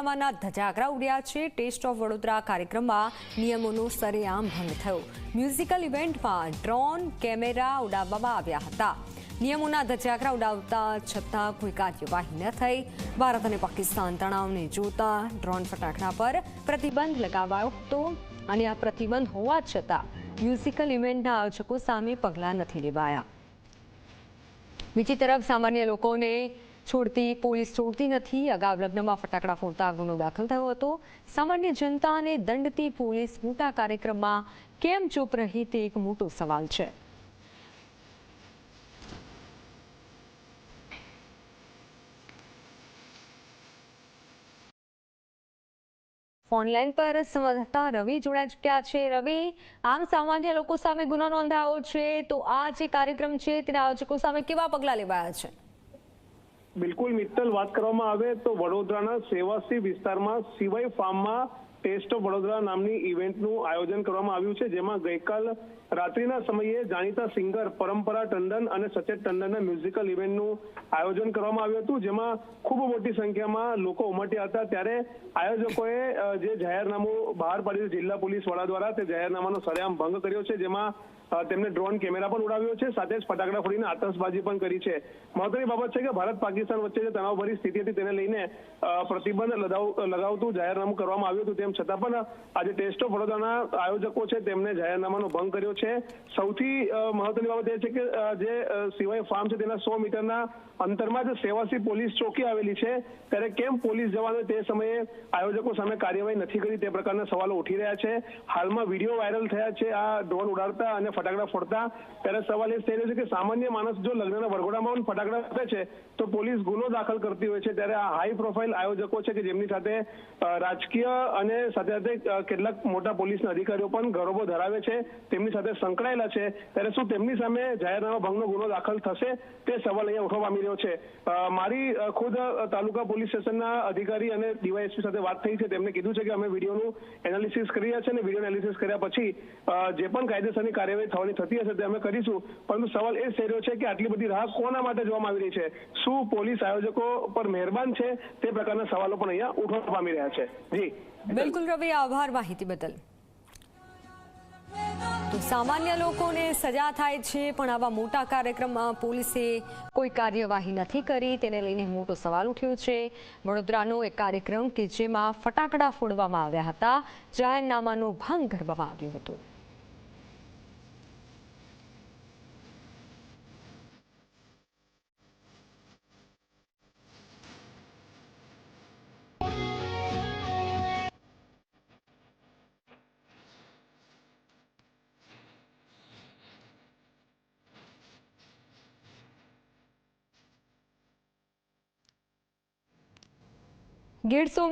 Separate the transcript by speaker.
Speaker 1: જાહેરનામાના ધજાગરા ઉડ્યા છે. Test of Vadodara કાર્યક્રમમાં નિયમોનો સરેઆમ ભંગ થયો. મ્યુઝિકલ ઇવેન્ટમાં ડ્રોન કેમેરા ઉડાવવામાં આવ્યા હતા. નિયમોના ધજાગરા ઉડાવતા છતાં કોઈ કાર્યવાહી ન થઈ. ભારત અને પાકિસ્તાન તણાવને જોતા ડ્રોન ફટાકડા પર પ્રતિબંધ લગાવાયો હતો અને આ પ્રતિબંધ હોવા છતાં મ્યુઝિકલ ઇવેન્ટના આયોજકો સામે પગલાં નથી લેવાયા. બીજી તરફ સામાન્ય લોકોને છોડતી, પોલીસ છોડતી નથી. અગાઉ લગ્નમાં ફટાકડા ફોડતા ગુનો દાખલ થયો હતો. સામાન્ય જનતાને દંડતી પોલીસ મોટા કાર્યક્રમમાં કેમ ચૂપ રહી તે એક મોટો સવાલ છે. ઓનલાઈન પર સંવાદદાતા રવિ જોડાઈ ચૂક્યા છે. રવિ, આમ સામાન્ય લોકો સામે ગુનો નોંધાયો છે. તો આ જે કાર્યક્રમ છે તેના આયોજકો સામે કેવા પગલાં લેવાયા છે?
Speaker 2: બિલકુલ મિત્તલ વાત કરવામાં આવે તો વડોદરાના સેવાસી વિસ્તારમાં સિવાય ફાર્મમાં ટેસ્ટ ઓફ વડોદરા નામની ઇવેન્ટનું આયોજન કરવામાં આવ્યું છે, જેમાં ગઈકાલ રાત્રિના સમયે જાણીતા સિંગર પરંપરા ટંડન અને સચેત ટંડનના મ્યુઝિકલ ઇવેન્ટનું આયોજન કરવામાં આવ્યું હતું, જેમાં ખૂબ મોટી સંખ્યામાં લોકો ઉમટ્યા હતા. ત્યારે આયોજકોએ જે જાહેરનામું બહાર પાડ્યું જિલ્લા પોલીસ વડા દ્વારા, તે જાહેરનામાનો સરેઆમ ભંગ કર્યો છે, જેમાં તેમને ડ્રોન કેમેરા પણ ઉડાવ્યો છે, સાથે જ ફટાકડા ફોડીને આતશબાજી પણ કરી છે. મહત્વની બાબત છે કે ભારત પાકિસ્તાન વચ્ચે જે તણાવભરી સ્થિતિ હતી, તેને લઈને પ્રતિબંધ લગાવ- લગાવતું જાહેરનામું કરવામાં આવ્યું હતું, તેમ છતાં પણ આજે ટેસ્ટ ઓફ વડોદરાના આયોજકો છે તેમણે જાહેરનામાનો ભંગ કર્યો છે. સૌથી મહત્વની બાબત એ છે કે જે સિવાય ફાર્મ છે તેના સો મીટરના અંતરમાં જ સેવાસી પોલીસ ચોકી આવેલી છે. ત્યારે કેમ પોલીસ જવાનો તે સમયે આયોજકો સામે કાર્યવાહી નથી કરી તે પ્રકારના સવાલો ઉઠી રહ્યા છે? હાલમાં વીડિયો વાયરલ થયા છે, આ ડ્રોન ઉડાડતા અને ફટાકડા ફોડતા. ત્યારે સવાલ એ થઈ રહ્યો છે કે સામાન્ય માણસ જો લગ્નના વરઘોડામાં પણ ફટાકડા ફોડે છે, તો પોલીસ ગુનો દાખલ કરતી હોય છે. ત્યારે આ હાઈ પ્રોફાઇલ આયોજકો છે કે જેમની સાથે રાજકીય અને સાથે સાથે કેટલાક મોટા પોલીસ અધિકારીઓ પણ ગરોબો ધરાવે છે, તેમની સાથે સંકળાયેલા છે. ત્યારે શું તેમની સામે જાહેરનામા ભંગનો ગુનો દાખલ થશે? તે સવાલ અહીંયા ઉઠવા પામી રહ્યો છે. મારી ખુદ તાલુકા પોલીસ સ્ટેશનના અધિકારી અને ડીવાયએસપી સાથે વાત થઈ છે. તેમને કીધું છે કે અમે વિડીયોનું એનાલિસિસ કરી રહ્યા છે અને વીડિયો એનાલિસિસ કર્યા પછી જે પણ કાયદેસરની કાર્યવાહી થવાની થતી હશે તે અમે કરીશું. પરંતુ સવાલ એ થઈ રહ્યો છે કે આટલી બધી રાહ કોના માટે જોવામાં આવી રહી છે? શું પોલીસ આયોજકો પર મહેરબાન છે? તે પ્રકારના સવાલો પણ અહીંયા ઉઠવા પામી રહ્યા છે. જી.
Speaker 1: બિલકુલ રવિ, આભાર માહિતી બદલ. તો સામાન્ય લોકોને સજા થાય છે, પણ આવા મોટા કાર્યક્રમમાં પોલીસે કોઈ કાર્યવાહી નથી કરી. તેને લઈને મોટો સવાલ ઉઠ્યો છે. વડોદરાનો એક કાર્યક્રમ કે જેમાં ફટાકડા ફોડવામાં આવ્યા હતા. જાહેરનામાનો ભંગ કરવામાં આવ્યો હતો. ગીર સોમનાથ